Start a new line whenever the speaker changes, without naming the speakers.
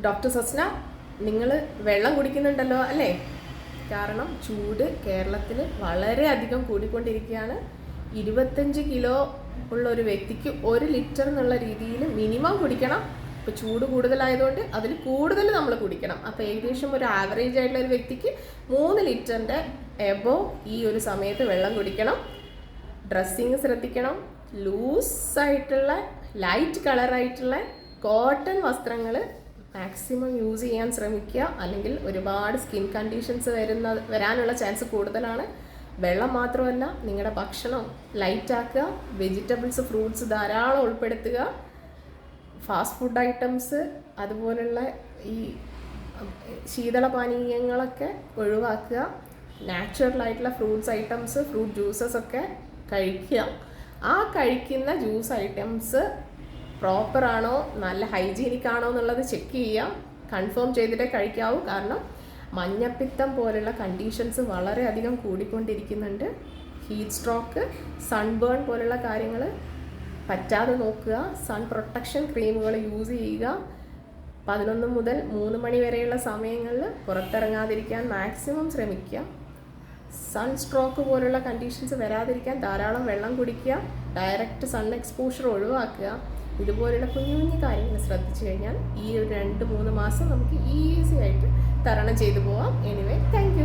Doctor Sasna നിങ്ങൾ വെള്ളം കുടിക്കുന്നുണ്ടല്ലോ അല്ലേ? കാരണം ചൂട് കേരളത്തിൽ വളരെ അധികം കൂടിക്കൊണ്ടിരിക്കുകയാണ്. ഇരുപത്തഞ്ച് കിലോ ഉള്ള ഒരു വ്യക്തിക്ക് ഒരു ലിറ്റർ എന്നുള്ള രീതിയിൽ മിനിമം കുടിക്കണം. ഇപ്പോൾ ചൂട് കൂടുതലായതുകൊണ്ട് അതിൽ കൂടുതൽ നമ്മൾ കുടിക്കണം. അപ്പോൾ ഏകദേശം ഒരു ആവറേജ് ആയിട്ടുള്ള ഒരു വ്യക്തിക്ക് മൂന്ന് ലിറ്ററിന്റെ എബോ ഈ ഒരു സമയത്ത് വെള്ളം കുടിക്കണം. ഡ്രസ്സിങ് ശ്രദ്ധിക്കണം. ലൂസായിട്ടുള്ള ലൈറ്റ് കളറായിട്ടുള്ള കോട്ടൺ വസ്ത്രങ്ങൾ മാക്സിമം യൂസ് ചെയ്യാൻ ശ്രമിക്കുക. അല്ലെങ്കിൽ ഒരുപാട് സ്കിൻ കണ്ടീഷൻസ് വരുന്ന വരാനുള്ള ചാൻസ് കൂടുതലാണ്. വെള്ളം മാത്രമല്ല നിങ്ങളുടെ ഭക്ഷണം ലൈറ്റ് ആക്കുക. വെജിറ്റബിൾസ് ഫ്രൂട്ട്സ് ധാരാളം ഉൾപ്പെടുത്തുക. ഫാസ്റ്റ് ഫുഡ് ഐറ്റംസ് അതുപോലുള്ള ഈ ശീതളപാനീയങ്ങളൊക്കെ ഒഴിവാക്കുക. നാച്ചുറൽ ആയിട്ടുള്ള ഫ്രൂട്ട്സ് ഐറ്റംസ് ഫ്രൂട്ട് ജ്യൂസസ് ഒക്കെ കഴിക്കുക. ആ കഴിക്കുന്ന ജ്യൂസ് ഐറ്റംസ് പ്രോപ്പർ ആണോ നല്ല ഹൈജീനിക് ആണോ എന്നുള്ളത് ചെക്ക് ചെയ്യുക കൺഫേം ചെയ്തിട്ടേ കഴിക്കാവൂ. കാരണം മഞ്ഞപ്പിത്തം പോലുള്ള കണ്ടീഷൻസ് വളരെയധികം കൂടിക്കൊണ്ടിരിക്കുന്നുണ്ട്. ഹീറ്റ് സ്ട്രോക്ക് സൺബേൺ പോലുള്ള കാര്യങ്ങൾ പറ്റാതെ നോക്കുക. സൺ പ്രൊട്ടക്ഷൻ ക്രീമുകൾ യൂസ് ചെയ്യുക. പതിനൊന്ന് മുതൽ മൂന്ന് മണി വരെയുള്ള സമയങ്ങളിൽ പുറത്തിറങ്ങാതിരിക്കാൻ മാക്സിമം ശ്രമിക്കുക. സൺ സ്ട്രോക്ക് പോലുള്ള കണ്ടീഷൻസ് വരാതിരിക്കാൻ ധാരാളം വെള്ളം കുടിക്കുക. ഡയറക്റ്റ് സൺ എക്സ്പോഷർ ഒഴിവാക്കുക. ഇതുപോലുള്ള കുഞ്ഞു കുഞ്ഞു കാര്യങ്ങൾ ശ്രദ്ധിച്ചു കഴിഞ്ഞാൽ ഈ ഒരു രണ്ട് മൂന്ന് മാസം നമുക്ക് ഈസി ആയിട്ട് തരണം ചെയ്തു പോവാം. Anyway thank